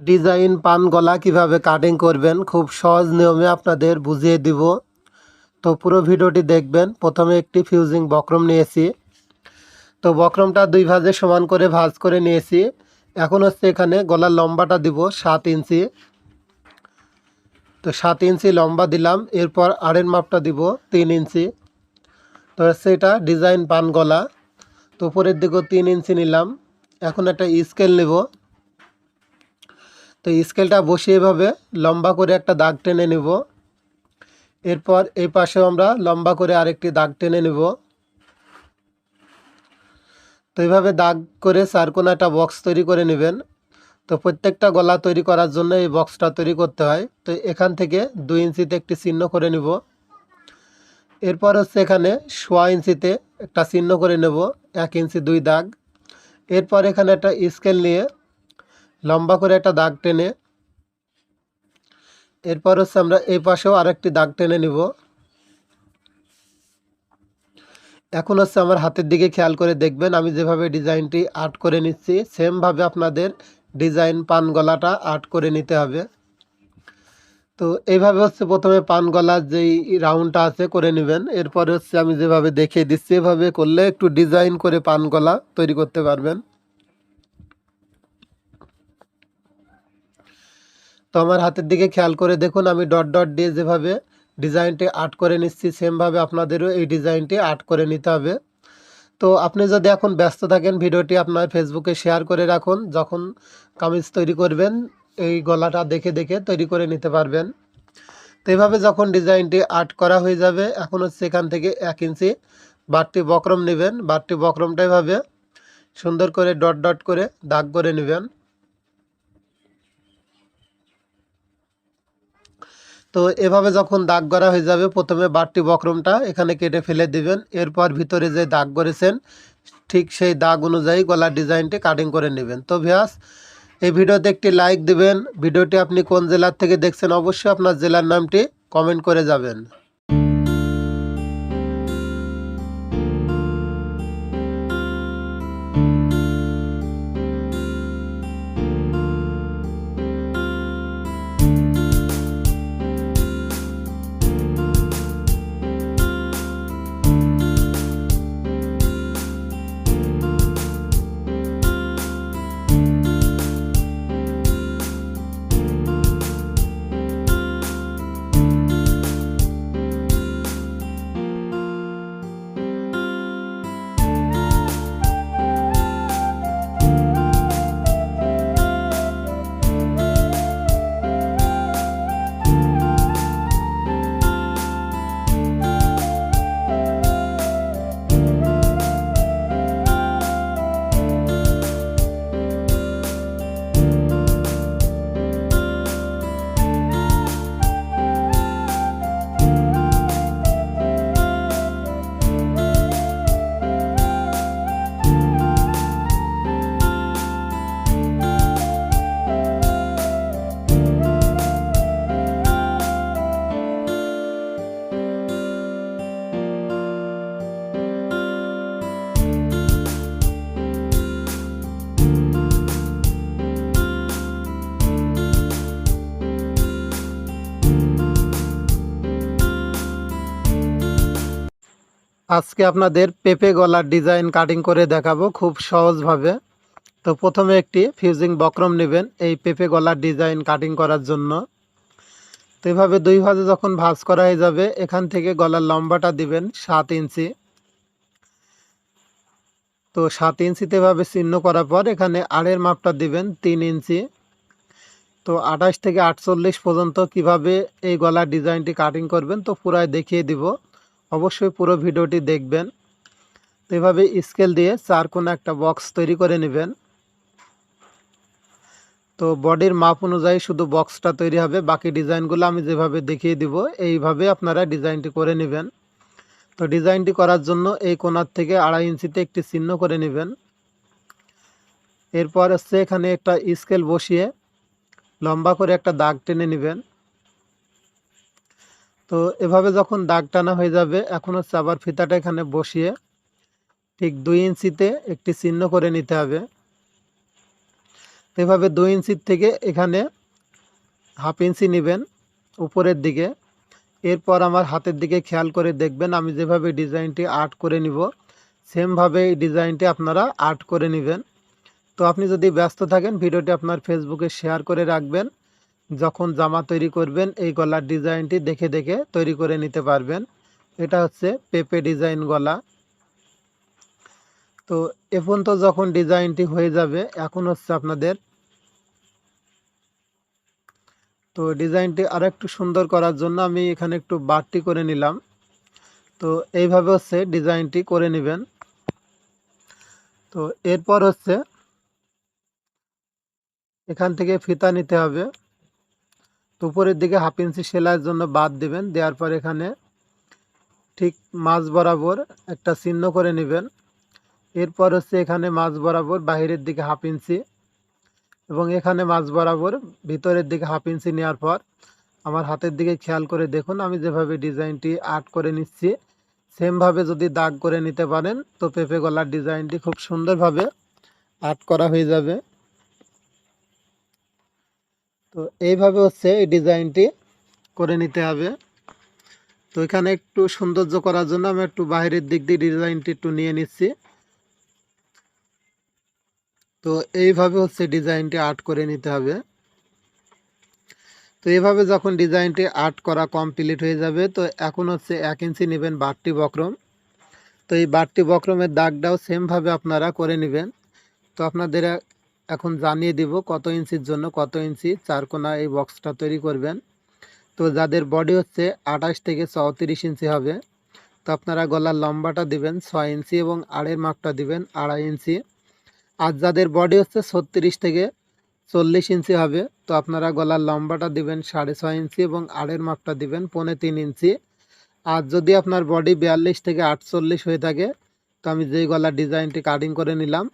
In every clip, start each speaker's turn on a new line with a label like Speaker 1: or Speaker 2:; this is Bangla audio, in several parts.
Speaker 1: ডিজাইন, পান গলা কীভাবে কাটিং করবেন, খুব সহজ নিয়মে আপনাদের বুঝিয়ে দিব। তো পুরো ভিডিওটি দেখবেন। প্রথমে একটি ফিউজিং বক্রম নিয়েছি। তো বক্রমটা দুই ভাজে সমান করে ভাজ করে নিয়েছি। এখন হচ্ছে এখানে গলার লম্বাটা দিব সাত ইঞ্চি। তো সাত ইঞ্চি লম্বা দিলাম। এরপর আড়ের মাপটা দিব তিন ইঞ্চি। তো হচ্ছে এটা ডিজাইন পান গলা। তো উপরের দিকেও তিন ইঞ্চি নিলাম। এখন একটা স্কেল নেব। তো স্কেলটা বসিয়ে এভাবে লম্বা করে একটা দাগ টেনে নেব। এরপর এই পাশেও আমরা লম্বা করে আরেকটি দাগ টেনে নেব। তো এইভাবে দাগ করে চারকোনা একটা বক্স তৈরি করে নেবেন। তো প্রত্যেকটা গলা তৈরি করার জন্য এই বক্সটা তৈরি করতে হয়। তো এখান থেকে দুই ইঞ্চিতে একটি চিহ্ন করে নেব। এরপর হচ্ছে এখানে সোয়া ইঞ্চিতে একটা চিহ্ন করে নেব, এক ইঞ্চি দুই দাগ। এরপর এখানে একটা স্কেল নিয়ে লম্বা করে একটা দাগ টেনে, এরপর হচ্ছে আমরা এই পাশেও আরেকটি দাগ টেনে নিব। এখন হচ্ছে আমার হাতের দিকে খেয়াল করে দেখবেন, আমি যেভাবে ডিজাইনটি আর্ট করে নিচ্ছি, সেমভাবে আপনাদের ডিজাইন পান গলাটা আর্ট করে নিতে হবে। তো এইভাবে হচ্ছে প্রথমে পান গলার যেই রাউন্ডটা আছে করে নেবেন, এরপরে হচ্ছে আমি যেভাবে দেখিয়ে দিচ্ছি, এভাবে করলে একটু ডিজাইন করে পান গলা তৈরি করতে পারবেন। তো আমার হাতের দিকে খেয়াল করে দেখুন, আমি ডট ডট দিয়ে যেভাবে ডিজাইনটি আর্ট করে নিচ্ছি, সেমভাবে আপনাদেরও এই ডিজাইনটি আর্ট করে নিতে হবে। তো আপনি যদি এখন ব্যস্ত থাকেন, ভিডিওটি আপনার ফেসবুকে শেয়ার করে রাখুন, যখন কামিজ তৈরি করবেন, এই গলাটা দেখে দেখে তৈরি করে নিতে পারবেন। তো এইভাবে যখন ডিজাইনটি আর্ট করা হয়ে যাবে, এখন হচ্ছে এখান থেকে এক ইঞ্চি বাড়তি বক্রম নেবেন। বাড়তি বক্রমটা এভাবে সুন্দর করে ডট ডট করে দাগ করে নেবেন। তো এভাবে যখন দাগ করা হয়ে যাবে, প্রথমে বাড়তি বক্রমটা এখানে কেটে ফেলে দিবেন। এরপর ভিতরে যে দাগ করেছেন, ঠিক সেই দাগ অনুযায়ী গলার ডিজাইনটি কাটিং করে নেবেন। তো ভিয়াস এই ভিডিওতে একটি লাইক দিবেন। ভিডিওটি আপনি কোন জেলার থেকে দেখছেন, অবশ্যই আপনার জেলার নামটি কমেন্ট করে যাবেন। আজকে আপনাদের পেঁপে গলার ডিজাইন কাটিং করে দেখাবো খুব সহজভাবে। তো প্রথমে একটি ফিউজিং বক্রম নেবেন এই পেঁপে গলার ডিজাইন কাটিং করার জন্য। তো এভাবে দুই ভাজে যখন ভাজ করা হয়ে যাবে, এখান থেকে গলার লম্বাটা দিবেন সাত ইঞ্চি। তো সাত ইঞ্চিতে এভাবে চিহ্ন করার পর এখানে আড়ের মাপটা দিবেন তিন ইঞ্চি। তো আঠাশ থেকে আটচল্লিশ পর্যন্ত কীভাবে এই গলার ডিজাইনটি কাটিং করবেন তো পুরাই দেখিয়ে দিব। অবশ্যই পুরো ভিডিওটি দেখবেন। তো এভাবে স্কেল দিয়ে চার কোনো একটা বক্স তৈরি করে নেবেন। তো বডির মাপ অনুযায়ী শুধু বক্সটা তৈরি হবে, বাকি ডিজাইনগুলো আমি যেভাবে দেখিয়ে দিব, এইভাবে আপনারা ডিজাইনটি করে নেবেন। তো ডিজাইনটি করার জন্য এই কোনার থেকে আড়াই ইঞ্চিতে একটি চিহ্ন করে নেবেন। এরপর হচ্ছে এখানে একটা স্কেল বসিয়ে লম্বা করে একটা দাগ টেনে নেবেন। তো এভাবে যখন দাগ টানা হয়ে যাবে, এখন হচ্ছে আবার ফিতাটা এখানে বসিয়ে ঠিক দুই ইঞ্চিতে একটি চিহ্ন করে নিতে হবে। এভাবে দুই ইঞ্চির থেকে এখানে হাফ ইঞ্চি নেবেন উপরের দিকে। এরপর আমার হাতের দিকে খেয়াল করে দেখবেন, আমি যেভাবে ডিজাইনটি আর্ট করে নিব, সেমভাবে এই ডিজাইনটি আপনারা আর্ট করে নেবেন। তো আপনি যদি ব্যস্ত থাকেন, ভিডিওটি আপনার ফেসবুকে শেয়ার করে রাখবেন। যখন জামা তৈরি করবেন, এই গলার ডিজাইনটি দেখে দেখে তৈরি করে নিতে পারবেন। এটা হচ্ছে পেপে ডিজাইন গলা। তো এখন তো যখন ডিজাইনটি হয়ে যাবে, এখন হচ্ছে আপনাদের তো ডিজাইনটি আর একটু সুন্দর করার জন্য আমি এখানে একটু বাড়তি করে নিলাম। তো এইভাবে হচ্ছে ডিজাইনটি করে নেবেন। তো এরপর হচ্ছে এখান থেকে ফিতা নিতে হবে। তো উপরের দিকে হাফ ইঞ্চি সেলাইয়ের জন্য বাদ দিবেন, দেওয়ার পর এখানে ঠিক মাঝ বরাবর একটা চিহ্ন করে নেবেন। এরপর হচ্ছে এখানে মাঝ বরাবর বাহিরের দিকে হাফ ইঞ্চি এবং এখানে মাঝ বরাবর ভিতরের দিকে হাফ ইঞ্চি নেওয়ার পর আমার হাতের দিকে খেয়াল করে দেখুন, আমি যেভাবে ডিজাইনটি আর্ট করে নিচ্ছি, সেমভাবে যদি দাগ করে নিতে পারেন, তো পেঁপে গলার ডিজাইনটি খুব সুন্দরভাবে আর্ট করা হয়ে যাবে। তো এইভাবে হচ্ছে এই ডিজাইনটি করে নিতে হবে। তো এখানে একটু সৌন্দর্য করার জন্য আমি একটু বাইরের দিক দিয়ে ডিজাইনটি একটু নিয়ে নিচ্ছি। তো এইভাবে হচ্ছে ডিজাইনটি আর্ট করে নিতে হবে। তো এইভাবে যখন ডিজাইনটি আর্ট করা কমপ্লিট হয়ে যাবে, তো এখন হচ্ছে এক ইঞ্চি নেবেন বাড়তি বক্রম। তো এই বাড়তি বক্রমের দাগটাও সেমভাবে আপনারা করে নেবেন। তো আপনাদের এখন জানিয়ে দিব কত ইঞ্চির জন্য কত ইঞ্চি চারকোনা এই বক্সটা তৈরি করবেন। তো যাদের বডি হচ্ছে আঠাশ থেকে চৌত্রিশ ইঞ্চি হবে, তো আপনারা গলার লম্বাটা দিবেন ছয় ইঞ্চি এবং আড়ের মাপটা দিবেন আড়াই ইঞ্চি। আর যাদের বডি হচ্ছে ছত্রিশ থেকে চল্লিশ ইঞ্চি হবে, তো আপনারা গলার লম্বাটা দিবেন সাড়ে ছয় ইঞ্চি এবং আড়ের মাপটা দিবেন পৌনে তিন ইঞ্চি। আর যদি আপনার বডি বিয়াল্লিশ থেকে আটচল্লিশ হয়ে থাকে, তো আমি যেই গলার ডিজাইনটি কাটিং করে নিলাম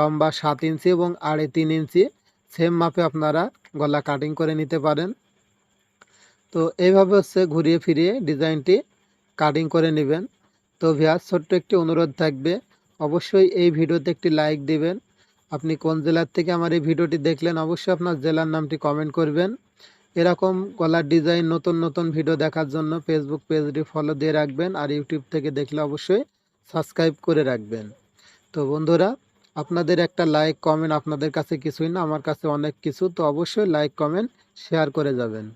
Speaker 1: লম্বা সাত ইঞ্চি এবং আড়ে তিন ইঞ্চি। সেম মাপে আপনারা গলা কাটিং করে নিতে পারেন। তো এইভাবে হচ্ছে ঘুরিয়ে ফিরিয়ে ডিজাইনটি কাটিং করে নেবেন। তো ভিয়ার ছোট্ট একটি অনুরোধ থাকবে। অবশ্যই এই ভিডিওতে একটি লাইক দিবেন। আপনি কোন জেলার থেকে আমার এই ভিডিওটি দেখলেন, অবশ্যই আপনার জেলার নামটি কমেন্ট করবেন। এরকম গলার ডিজাইন নতুন নতুন ভিডিও দেখার জন্য ফেসবুক পেজটি ফলো দিয়ে রাখবেন আর ইউটিউব থেকে দেখলে অবশ্যই সাবস্ক্রাইব করে রাখবেন। তো বন্ধুরা আপনাদের একটা লাইক কমেন্ট আপনাদের কাছে কিছুই না, আমার কাছে অনেক কিছু, তো অবশ্যই লাইক কমেন্ট শেয়ার করে যাবেন।